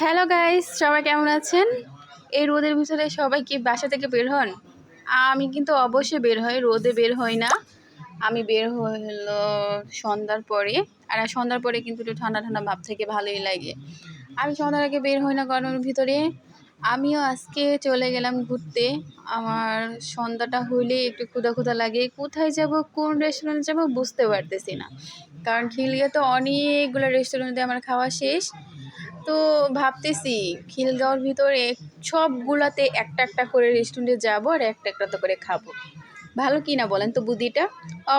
Hello guys সবাই কেমন আছেন? এই রোদের ভিতরে সবাই কি বাসা থেকে বের হন? আমি কিন্তু অবশ্যই বের হই, রোদে বের হই না। আমি বের হলো সন্ধ্যার পরে। আর সন্ধ্যার পরে কিন্তু একটু ঠান্ডা ঠান্ডা ভাব থেকে ভালোই লাগে। আমি সন্ধ্যার আগে বের হই না গরমের ভিতরে। আমিও আজকে চলে গেলাম ঘুরতে। আমার সন্ধ্যাটা হইলে একটু ক্ষুধা ক্ষুধা লাগে। কোথায় যাব, কোন রেস্টুরেন্টে যাব বুঝতে পারতেছি না। কারণ খিলগে তো অনেকগুলো রেস্টুরেন্টে আমার খাওয়া শেষ। তো ভাবতেছি, খিলগাঁওর ভিতরে সবগুলাতে একটা একটা করে রেস্টুরেন্টে যাব আর একটা একটা তো করে খাব। ভালো কি না বলেন তো বুদ্ধিটা?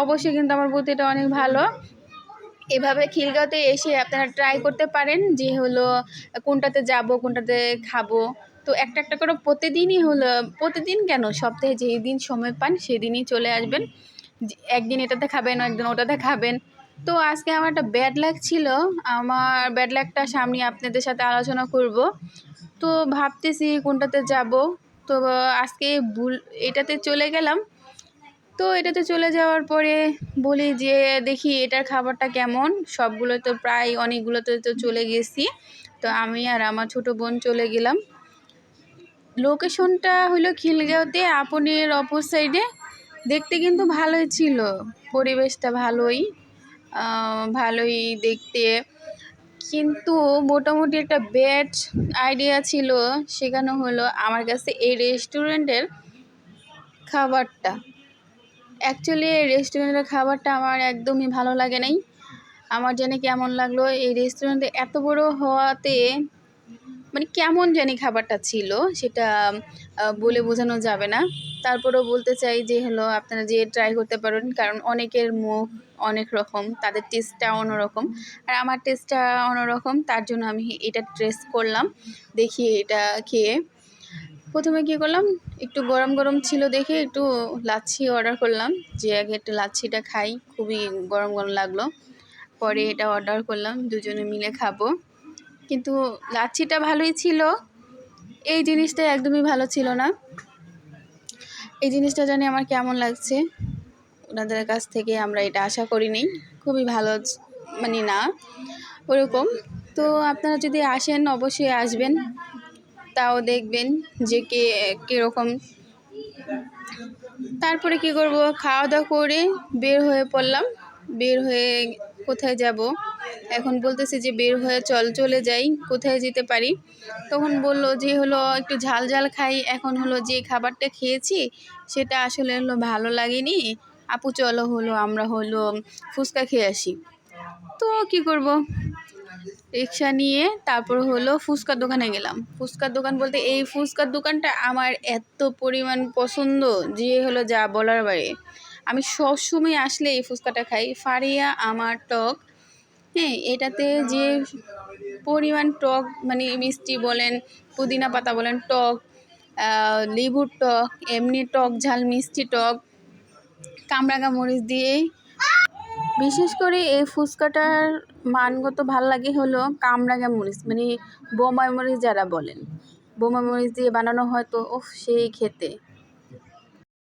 অবশ্যই কিন্তু আমার বুদ্ধিটা অনেক ভালো। এভাবে খিলগাঁওতে এসে আপনারা ট্রাই করতে পারেন যে হলো কোনটাতে যাব, কোনটাতে খাব। তো একটা একটা করে প্রতিদিনই হলো, প্রতিদিন কেন? সপ্তাহে যেই দিন সময় পান সেদিনই চলে আসবেন। একদিন এটাতে খাবেন, একদিন ওটাতে খাবেন। তো আজকে আমার একটা ব্যাড লাক ছিল। আমার ব্যাড লাকটা সামনে আপনাদের সাথে আলোচনা করব। তো ভাবতেছি কোনটাতে যাব। তো আজকে ভুল, এটাতে চলে গেলাম। তো এটাতে চলে যাওয়ার পরে বলি যে, দেখি এটার খাবারটা কেমন। সবগুলো তো প্রায় অনেকগুলোতে তো চলে গেছি। তো আমি আর আমার ছোট বোন চলে গেলাম। লোকেশনটা হলো খিলগাঁওতে, আপনের অপর সাইডে দেখতে কিন্তু ভালোই ছিল। পরিবেশটা ভালোই। ভালোই দেখতে। কিন্তু মোটামুটি একটা ব্যাড আইডিয়া ছিল, সেখানে হলো আমার কাছে এই রেস্টুরেন্টের খাবারটা। অ্যাকচুয়ালি এই রেস্টুরেন্টের খাবারটা আমার একদমই ভালো লাগে নাই। আমার জানি কেমন লাগল? এই রেস্টুরেন্টে এত বড় হওয়াতে মানে কেমন জানি খাবারটা ছিল, সেটা বলে বোঝানো যাবে না। তারপরেও বলতে চাই যে হলো, আপনারা যে ট্রাই করতে পারেন, কারণ অনেকের মুখ অনেক রকম, তাদের টেস্টটা অন্যরকম। আর আমার টেস্টটা অন্যরকম, তার জন্য আমি এটা টেস্ট করলাম, দেখি এটা খেয়ে। প্রথমে কী করলাম, একটু গরম গরম ছিল দেখে একটু লাচ্ছি অর্ডার করলাম, যে আগে একটু লাচ্ছিটা খাই, খুবই গরম গরম লাগল। পরে এটা অর্ডার করলাম, দুজনে মিলে খাব। কিন্তু লাচ্ছিটা ভালোই ছিল। এই জিনিসটা একদমই ভালো ছিল না। এই জিনিসটা জানি আমার কেমন লাগছে। ওনাদের কাছ থেকে আমরা এটা আশা করিনি। খুবই ভালো মানে না, ওরকম। তো আপনারা যদি আসেন, অবশ্যই আসবেন। তাও দেখবেন যে কে, কীরকম। তারপরে কি করব? খাওয়া দাওয়া করে বের হয়ে পড়লাম। বের হয়ে কোথায় যাব? এখন বলতেছে যে বের হয়ে চল, চলে যাই, কোথায় যেতে পারি? তখন বলল যে হলো একটু ঝাল ঝাল খাই, এখন হলো যে খাবারটা খেয়েছি, সেটা আসলে হলো ভালো লাগেনি। আপু চলো হলো, আমরা হলো ফুচকা খেয়ে আসি। তো কি করব? রিক্সা নিয়ে তারপর হলো ফুচকার দোকানে গেলাম। ফুচকার দোকান বলতে এই ফুচকার দোকানটা আমার এত পরিমাণ পছন্দ যে হলো যা বলার বাইরে আমি সবসময় আসলে এই ফুচকাটা খাই। ফারিয়া, আমার টক হ্যাঁ এটাতে যে পরিমাণ টক মানে মিষ্টি বলেন, পুদিনা পাতা বলেন, টক লেবুর টক, এমনি টক, ঝাল মিষ্টি টক কামরাঙা মরিচ দিয়ে। বিশেষ করে এই ফুচকাটার মানগত ভালো লাগে হলো কামরাঙা মরিচ মানে বোমাই মরিচ যারা বলেন। বোমা মরিচ দিয়ে বানানো হয় তো ওফ সেই খেতে।